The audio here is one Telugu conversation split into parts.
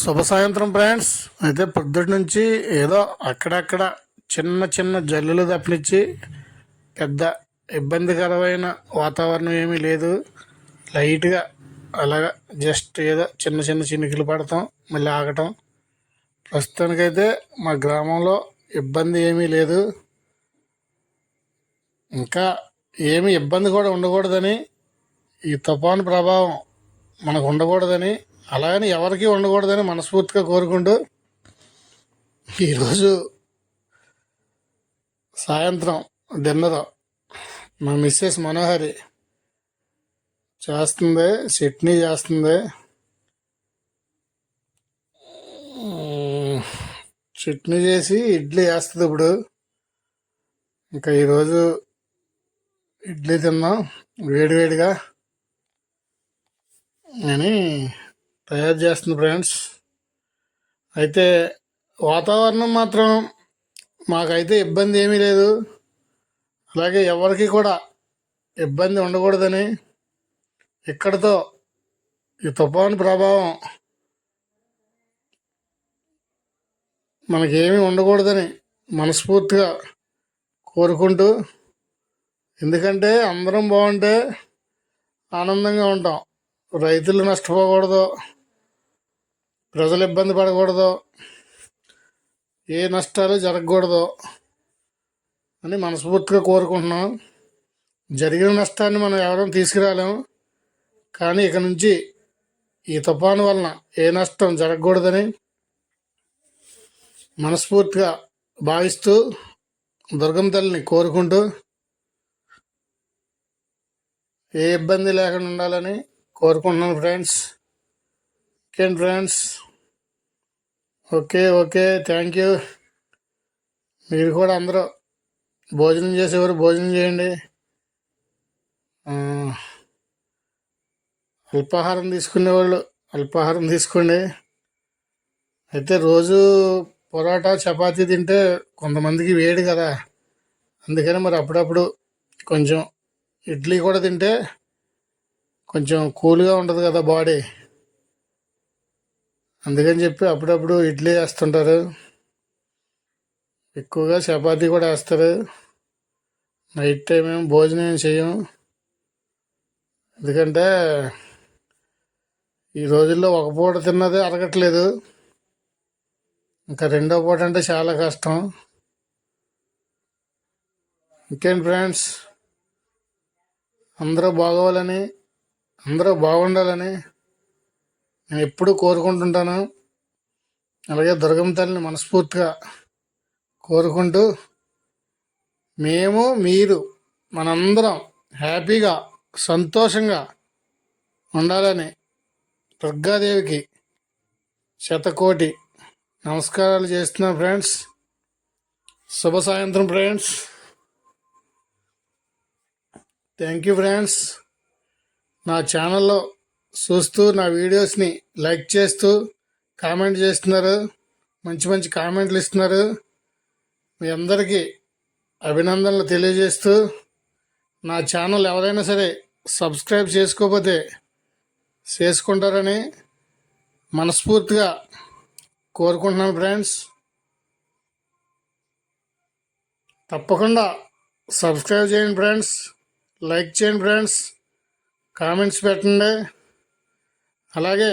శుభ సాయంత్రం ఫ్రెండ్స్. అయితే పొద్దుటి నుంచి ఏదో అక్కడక్కడ చిన్న చిన్న జల్లులు తప్పించి పెద్ద ఇబ్బందికరమైన వాతావరణం ఏమీ లేదు. లైట్గా అలాగా జస్ట్ ఏదో చిన్న చిన్న చినుకులు పడటం మళ్ళీ ఆగటం. ప్రస్తుతానికైతే మా గ్రామంలో ఇబ్బంది ఏమీ లేదు. ఇంకా ఏమి ఇబ్బంది కూడా ఉండకూడదని ఈ తుఫాను ప్రభావం మనకు ఉండకూడదని అలాగని ఎవరికి ఉండకూడదని మనస్ఫూర్తిగా కోరుకుంటూ ఈరోజు సాయంత్రం డిన్నర్ మా మిస్సెస్ మనోహరి చేస్తుంది చట్నీ చేస్తుంది. చట్నీ చేసి ఇడ్లీ వేస్తుంది ఇప్పుడు. ఇంకా ఈరోజు ఇడ్లీ తిన్నాం వేడివేడిగా. అని తయారు చేస్తుంది ఫ్రెండ్స్ అయితే వాతావరణం మాత్రం మాకైతే ఇబ్బంది ఏమీ లేదు. అలాగే ఎవరికి కూడా ఇబ్బంది ఉండకూడదని ఇక్కడతో ఈ తుఫాను ప్రభావం మనకేమీ ఉండకూడదని మనస్ఫూర్తిగా కోరుకుంటూ ఎందుకంటే అందరం బాగుంటే ఆనందంగా ఉంటాం. రైతులు నష్టపోకూడదు. ప్రజలు ఇబ్బంది పడకూడదు. ఏ నష్టాలు జరగకూడదు అని మనస్ఫూర్తిగా కోరుకుంటున్నాం. జరిగిన నష్టాన్ని మనం ఎవరం తీసుకురాలేము. కానీ ఇక నుంచి ఈ తుఫాను వలన ఏ నష్టం జరగకూడదని మనస్ఫూర్తిగా భావిస్తూ దుర్గం తల్లిని కోరుకుంటూ ఏ ఇబ్బంది లేకుండా ఉండాలని కోరుకుంటున్నాను friends. Okay friends okay okay thank you మీరు కూడా అందరూ భోజనం చేసేవారు భోజనం చేయండి. అల్పాహారం అల్పాహారం తీసుకునేవాళ్ళు అల్పాహారం తీసుకోండి. అయితే రోజు పొరాటా చపాతీ తింటే కొంతమందికి వేడి కదా. అందుకని మరి అప్పుడప్పుడు కొంచెం ఇడ్లీ కూడా తింటే కొంచెం కూల్గా ఉంటుంది కదా బాడీ. అందుకని చెప్పి అప్పుడప్పుడు ఇడ్లీ వేస్తుంటారు. ఎక్కువగా చపాతీ కూడా వేస్తారు. నైట్ టైం ఏం భోజనం ఏం చేయం ఎందుకంటే ఈ రోజుల్లో ఒక పూట తిన్నది అరగట్లేదు. ఇంకా రెండో పూట అంటే చాలా కష్టం. ఇంకేంటి ఫ్రెండ్స్? అందరూ బాగోవాలని అందరూ బాగుండాలని నేను ఎప్పుడూ కోరుకుంటుంటాను. అలాగే దుర్గమ్మ తల్లిని మనస్ఫూర్తిగా కోరుకుంటూ మేము మీరు మనందరం హ్యాపీగా సంతోషంగా ఉండాలని దుర్గాదేవికి శతకోటి నమస్కారాలు చేస్తున్నాం ఫ్రెండ్స్. శుభ సాయంత్రం ఫ్రెండ్స్. Thank you friends. నా ఛానల్లో చూస్తూ నా వీడియోస్ని లైక్ చేస్తూ కామెంట్ చేస్తున్నారు. మంచి మంచి కామెంట్లు ఇస్తున్నారు. మీ అందరికీ అభినందనలు తెలియజేస్తూ నా ఛానల్ ఎవరైనా సరే సబ్స్క్రైబ్ చేసుకోకపోతే చేసుకుంటారని మనస్ఫూర్తిగా కోరుకుంటున్నాను ఫ్రెండ్స్. తప్పకుండా సబ్స్క్రైబ్ చేయండి ఫ్రెండ్స్. లైక్ చేయండి ఫ్రెండ్స్. కామెంట్స్ పెట్టండి. అలాగే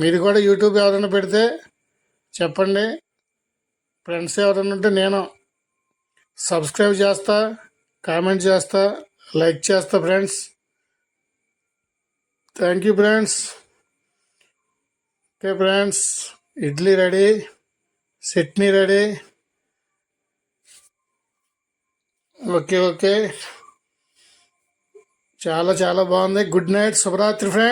మీరు కూడా యూట్యూబ్ ఎవరైనా పెడితే చెప్పండి. ఫ్రెండ్స్ ఎవరైనా ఉంటే నేను సబ్స్క్రైబ్ చేస్తా కామెంట్ చేస్తా లైక్ చేస్తా friends. Thank you friends. Okay friends idli ready chutney ready. Okay okay. చాలా చాలా బాగుంది. గుడ్ నైట్ శుభరాత్రి ఫ్రెండ్స్.